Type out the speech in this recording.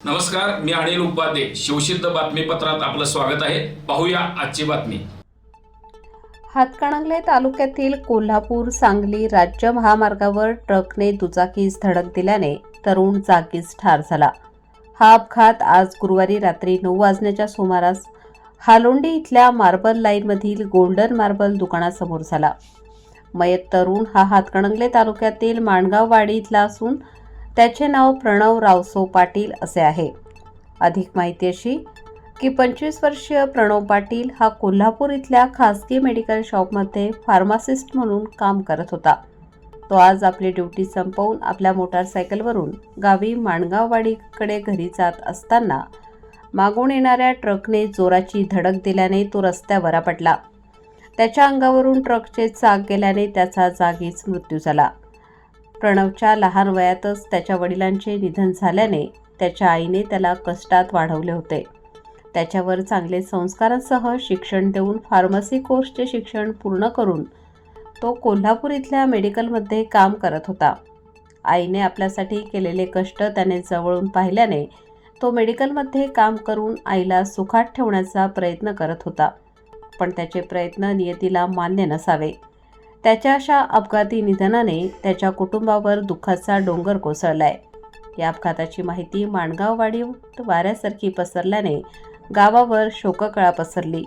नमस्कार मी अनिल उपाध्ये. शिवसिद्ध बातमीपत्रात आपलं स्वागत आहे. पाहूया आजची बातमी. हातकणंगले तालुक्यातील कोल्हापूर सांगली राज्य महामार्गावर ट्रकने दुचाकीस धडक दिल्याने तरुण जागीच ठार झाला. हा अपघात आज गुरुवारी रात्री नऊ वाजण्याच्या सुमारास हालोंडी इथल्या मार्बल लाईनमधील गोल्डन मार्बल दुकानासमोर झाला. मयत तरुण हा हातकणंगले तालुक्यातील माणगाववाडी इथला असून त्याचे नाव प्रणव रावसो पाटील असे आहे. अधिक माहिती अशी की पंचवीस वर्षीय प्रणव पाटील हा कोल्हापूर इथल्या खासगी मेडिकल शॉपमध्ये फार्मासिस्ट म्हणून काम करत होता. तो आज आपली ड्युटी संपवून आपल्या मोटारसायकलवरून गावी माणगाववाडीकडे घरी जात असताना मागून येणाऱ्या ट्रकने जोराची धडक दिल्याने तो रस्त्यावर आपटला. त्याच्या अंगावरून ट्रकचे चाक गेल्याने त्याचा जागीच मृत्यू झाला. प्रणवच्या लहान वयातच त्याच्या वडिलांचे निधन झाल्याने त्याच्या आईने त्याला कष्टात वाढवले होते. त्याच्यावर चांगले संस्कारांसह शिक्षण देऊन फार्मसी कोर्सचे शिक्षण पूर्ण करून तो कोल्हापूर इथल्या मेडिकलमध्ये काम करत होता. आईने आपल्यासाठी केलेले कष्ट त्याने जवळून पाहिल्याने तो मेडिकलमध्ये काम करून आईला सुखात ठेवण्याचा प्रयत्न करत होता. पण त्याचे प्रयत्न नियतीला मान्य नसावे. त्याच्या अशा अपघाती निधनाने त्याच्या कुटुंबावर दुःखाचा डोंगर कोसळलाय. या अपघाताची माहिती माणगाववाडी वाऱ्यासारखी पसरल्याने गावावर शोककळा पसरली.